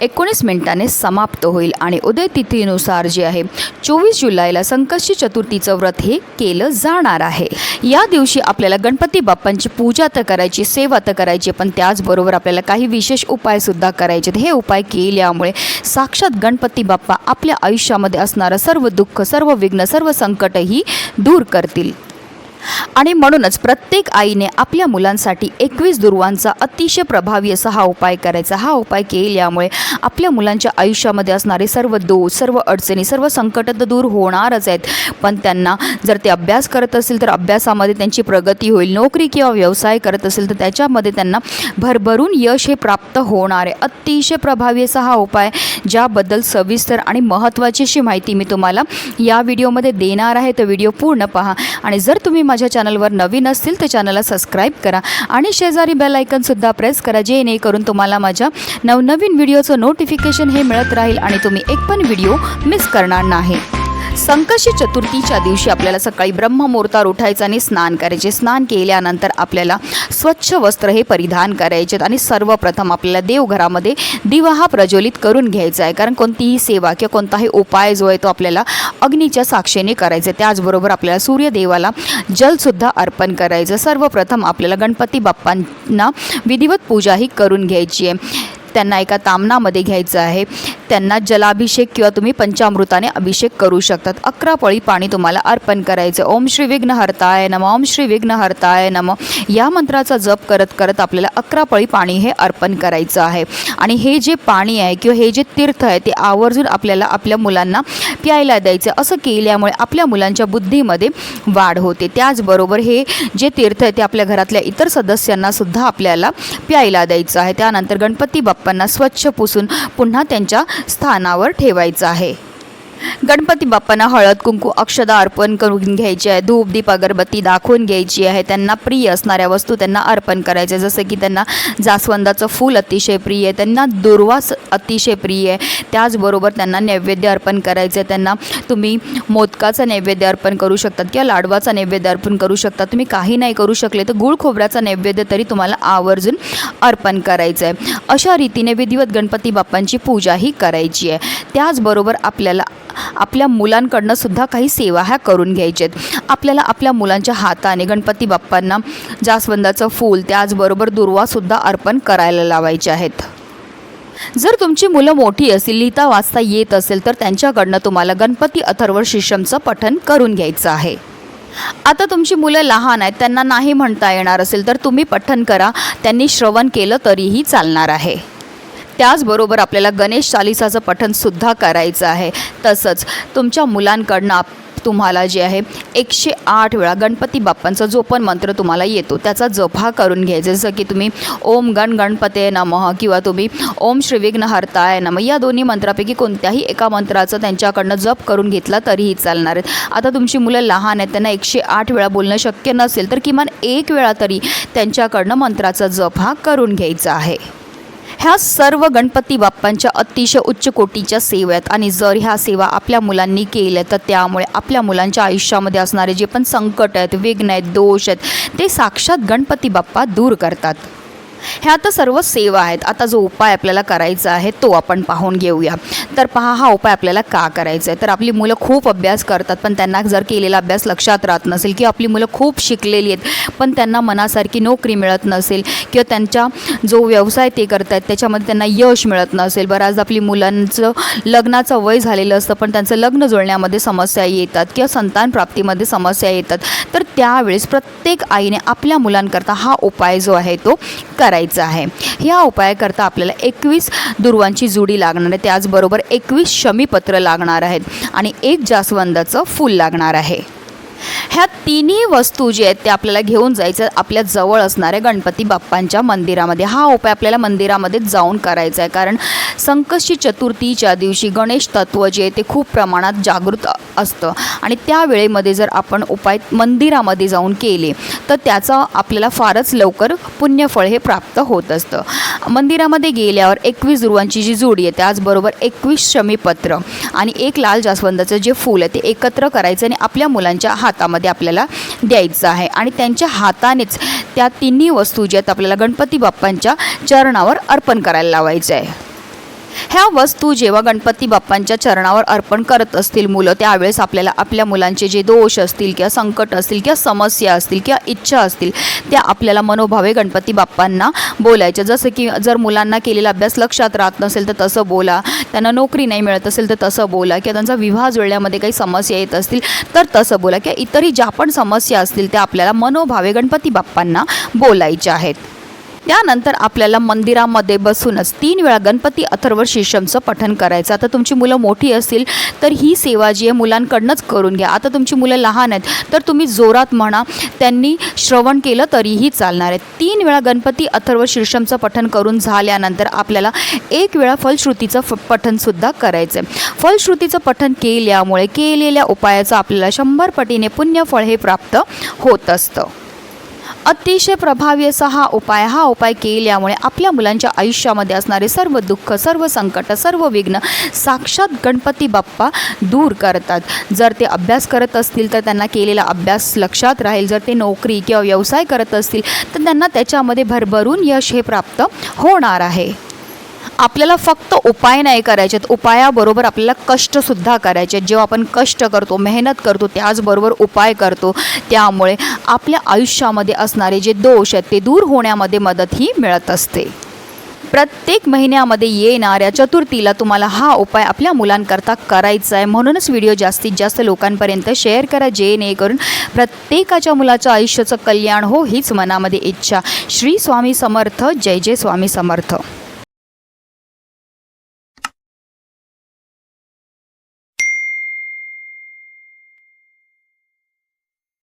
एकोणीस मिनिटाने समाप्त होईल आणि उदय तिथीनुसार जे आहे चोवीस जुलैला संकष्टी चतुर्थीचं व्रत हे केलं जाणार आहे. या दिवशी आपल्याला गणपती बाप्पांची पूजा तर करायची सेवा तर करायची पण त्याचबरोबर आपल्याला काही विशेष उपायसुद्धा करायचे हे उपाय केल्यामुळे साक्षात गणपती बाप्पा आपल्या आयुष्यामध्ये असणारं सर्व दुःख सर्व विघ्न सर्व संकटही दूर करतील. आणि म्हणूनच प्रत्येक आईने आपल्या मुलांसाठी एकवीस दुर्वांचा अतिशय प्रभावी असा हा उपाय करायचा. हा उपाय केल्यामुळे आपल्या मुलांच्या आयुष्यामध्ये असणारे सर्व दोष सर्व अडचणी सर्व संकट तर दूर होणारच आहेत. पण त्यांना जर ते अभ्यास करत असेल तर अभ्यासामध्ये त्यांची प्रगती होईल. नोकरी किंवा व्यवसाय करत असेल तर त्याच्यामध्ये त्यांना भरभरून यश हे प्राप्त होणार आहे. अतिशय प्रभावी असा हा उपाय ज्याबद्दल सविस्तर आणि महत्त्वाची अशी माहिती मी तुम्हाला या व्हिडिओमध्ये देणार आहे. तर व्हिडिओ पूर्ण पहा आणि जर तुम्ही माझ्या चॅनलवर नवीन असतील तर चॅनलला सबस्क्राईब करा आणि शेजारी बेल आयकनसुद्धा प्रेस करा जेणेकरून तुम्हाला माझ्या नवनवीन व्हिडिओचं नोटिफिकेशन हे मिळत राहील आणि तुम्ही एक पण व्हिडिओ मिस करणार नाही. संकष्टी चतुर्थीच्या दिवशी आपल्याला सकाळी ब्रह्ममुहूर्तावर उठायचं आणि स्नान करायचे. स्नान केल्यानंतर आपल्याला स्वच्छ वस्त्र हे परिधान करायचे आणि सर्वप्रथम आपल्याला देवघरामध्ये दिवा हा प्रज्वलित करून घ्यायचा आहे. कारण कोणतीही सेवा किंवा कोणताही उपाय जो आहे तो आपल्याला अग्नीच्या साक्षीने करायचा आहे. त्याचबरोबर आपल्याला सूर्यदेवाला जलसुद्धा अर्पण करायचं सर्वप्रथम आपल्याला गणपती बाप्पांना विधिवत पूजा ही करून घ्यायची आहे. त्यांना एका तामणामध्ये घ्यायचं आहे. त्यांना जलाभिषेक किंवा तुम्ही पंचामृताने अभिषेक करू शकतात. अकरा पळी पाणी तुम्हाला अर्पण करायचं. ओम श्री विघ्नहर्ताय नम. ओम श्री विघ्नहर्ताय नम. या मंत्राचा जप करत करत आपल्याला अकरा पळी पाणी हे अर्पण करायचं आहे. आणि हे जे पाणी आहे किंवा हे जे तीर्थ आहे ते आवर्जून आपल्याला आपल्या मुलांना प्यायला द्यायचं. असं केल्यामुळे आपल्या मुलांच्या बुद्धीमध्ये वाढ होते. त्याचबरोबर हे जे तीर्थ आहे ते आपल्या घरातल्या इतर सदस्यांना सुद्धा आपल्याला प्यायला द्यायचं आहे. त्यानंतर गणपती बाप्पांना स्वच्छ पुसून पुन्हा त्यांच्या स्थानावर ठेवायचं आहे. गणपती बाप्पांना हळद कुंकू अक्षदा अर्पण करून घ्यायची आहे. धूप दीप अगरबत्ती दाखवून घ्यायची आहे. त्यांना प्रिय असणाऱ्या वस्तू त्यांना अर्पण करायच्या जसं की त्यांना जास्वंदाचं फूल अतिशय प्रिय आहे. त्यांना दुर्वास अतिशय प्रिय आहे. त्याचबरोबर त्यांना नैवेद्य अर्पण करायचं आहे. त्यांना तुम्ही मोदकाचं नैवेद्य अर्पण करू शकतात किंवा लाडवाचा नैवेद्य अर्पण करू शकता तुम्ही काही नाही करू शकले तर गुळ खोबऱ्याचा नैवेद्य तरी तुम्हाला आवर्जून अर्पण करायचं आहे. अशा रीतीने विधिवत गणपती बाप्पांची पूजा ही करायची आहे. त्याचबरोबर आपल्याला आपल्या मुलांकडनं सुद्धा काही सेवा ह्या करून घ्यायच्यात आहेत आपल्याला आपल्या मुलांच्या हाताने गणपती बाप्पांना जास्वंदाचं फूल त्याचबरोबर दुर्वासुद्धा अर्पण करायला लावायचे आहेत. जर तुमची मुलं मोठी असतील लिहिता वाचता येत असेल तर त्यांच्याकडनं तुम्हाला गणपती अथर्व शिशमचं पठन करून घ्यायचं आहे. आता तुमची मुलं लहान आहेत त्यांना नाही म्हणता येणार असेल तर तुम्ही पठन करा. त्यांनी श्रवण केलं तरीही चालणार आहे. त्याचबरोबर आपल्याला गणेश चालिसाचं पठणसुद्धा करायचं आहे. तसंच तुमच्या मुलांकडनं आप तुम्हाला जे आहे एकशे आठ वेळा गणपती बाप्पांचा जो पण मंत्र तुम्हाला येतो त्याचा जप हा करून घ्यायचा. जसं की तुम्ही ओम गण गणपते नमः किंवा तुम्ही ओम श्रीविघ्न हरताय नमः या दोन्ही मंत्रापैकी कोणत्याही एका मंत्राचं त्यांच्याकडनं जप करून घेतला तरीही चालणार आहेत आता तुमची मुलं लहान आहेत त्यांना एकशे आठ वेळा बोलणं शक्य नसेल तर किमान एक वेळा तरी त्यांच्याकडनं मंत्राचा जप हा करून घ्यायचा आहे. ह्या सर्व गणपती बाप्पांच्या अतिशय उच्च कोटीच्या सेवा आहेत आणि जर ह्या सेवा आपल्या मुलांनी केल्या तर त्यामुळे आपल्या मुलांच्या आयुष्यामध्ये असणारे जे पण संकट आहेत विघ्न आहेत दोष आहेत ते साक्षात गणपती बाप्पा दूर करतात. ह्या आता सर्व सेवा आहेत. आता जो उपाय आपल्याला करायचा आहे तो आपण पाहून घेऊया. तर पहा हा उपाय आपल्याला का करायचा आहे? तर आपली मुलं खूप अभ्यास करतात पण त्यांना जर केलेला अभ्यास लक्षात राहत नसेल किंवा आपली मुलं खूप शिकलेली आहेत पण त्यांना मनासारखी नोकरी मिळत नसेल किंवा त्यांच्या जो व्यवसाय ते करत आहेत त्याच्यामध्ये त्यांना यश मिळत नसेल. बऱ्याचदा आपली मुलांचं लग्नाचं वय झालेलं असतं पण त्यांचं लग्न जुळण्यामध्ये समस्या येतात किंवा संतान प्राप्तीमध्ये समस्या येतात. तर त्यावेळेस प्रत्येक आईने आपल्या मुलांकरता हा उपाय जो आहे तो करायचं आहे. ह्या उपायाकरता आपल्याला एकवीस दुर्वांची जुडी लागणार आहे. त्याचबरोबर एकवीस शमीपत्र लागणार आहेत. आणि एक जास्वंदाचं फूल लागणार आहे. ह्या तिन्ही वस्तू जे आहेत त्या आपल्याला घेऊन जायचं आपल्या जवळ असणाऱ्या गणपती बाप्पांच्या मंदिरामध्ये. हा उपाय आपल्याला मंदिरामध्ये जाऊन करायचा आहे. कारण संकष्टी चतुर्थीच्या दिवशी गणेश तत्व जे आहे ते खूप प्रमाणात जागृत असतं. आणि त्या वेळेमध्ये जर आपण उपाय मंदिरामध्ये जाऊन केले तर त्याचा आपल्याला फारच लवकर पुण्यफळ हे प्राप्त होत असतं. मंदिरामध्ये गेल्यावर एकवीस दुर्वांची जी जोडी आहे त्याचबरोबर एकवीस शमीपत्र आणि एक लाल जास्वंदाचं जे फूल आहे ते एकत्र करायचं आणि आपल्या मुलांच्या हातामध्ये आपल्याला द्यायचं आहे. आणि त्यांच्या हातानेच त्या तिन्ही वस्तू ज्या आहेत आपल्याला गणपती बाप्पांच्या चरणावर अर्पण करायला लावायचं आहे. ह्या वस्तू जेव्हा गणपती बाप्पांच्या चरणावर अर्पण करत असतील मुलं त्यावेळेस आपल्याला आपल्या मुलांचे जे दोष असतील किंवा संकट असतील किंवा समस्या असतील किंवा इच्छा असतील त्या आपल्याला मनोभावे गणपती बाप्पांना बोलायच्या. जसं की जर मुलांना केलेला अभ्यास लक्षात राहत नसेल तर तसं बोला. त्यांना नोकरी नाही मिळत असेल तर तसं बोला. किंवा त्यांचा विवाह जुळण्यामध्ये काही समस्या येत असतील तर तसं बोला. किंवा इतरही ज्या पण समस्या असतील त्या आपल्याला मनोभावे गणपती बाप्पांना बोलायच्या आहेत. त्यानंतर आपल्याला मंदिरामध्ये बसूनच तीन वेळा गणपती अथर्व शीर्षमचं पठन करायचं. आता तुमची मुलं मोठी असतील तर ही सेवा जी आहे मुलांकडनंच करून घ्या. आता तुमची मुलं लहान आहेत तर तुम्ही जोरात म्हणा त्यांनी श्रवण केलं तरीही चालणार आहे. तीन वेळा गणपती अथर्व शीर्षमचं पठन करून झाल्यानंतर आपल्याला एक वेळा फलश्रुतीचं फ पठनसुद्धा करायचं आहे फलश्रुतीचं पठन केल्यामुळे केलेल्या उपायाचं आपल्याला शंभर पटीने पुण्यफळ हे प्राप्त होत असतं. अतिशय प्रभावी असा हा उपाय हा उपाय केल्यामुळे आपल्या मुलांच्या आयुष्यामध्ये असणारे सर्व दुःख सर्व संकट सर्व विघ्न साक्षात गणपती बाप्पा दूर करतात. जर ते अभ्यास करत असतील तर त्यांना केलेला अभ्यास लक्षात राहील. जर ते नोकरी किंवा व्यवसाय करत असतील तर त्यांना त्याच्यामध्ये भरभरून यश हे प्राप्त होणार आहे. आपल्याला फक्त उपाय नाही करायचे आहेत उपायाबरोबर आपल्याला कष्टसुद्धा करायचे आहेत जेव्हा आपण कष्ट करतो मेहनत करतो त्याचबरोबर उपाय करतो त्यामुळे आपल्या आयुष्यामध्ये असणारे जे दोष आहेत ते दूर होण्यामध्ये मदतही मिळत असते. प्रत्येक महिन्यामध्ये येणाऱ्या चतुर्थीला तुम्हाला हा उपाय आपल्या मुलांकरता करायचा आहे. म्हणूनच व्हिडिओ जास्तीत जास्त लोकांपर्यंत शेअर करा जेणेकरून प्रत्येकाच्या मुलाच्या आयुष्याचं कल्याण हो हीच मनामध्ये इच्छा. श्री स्वामी समर्थ. जय जय स्वामी समर्थ.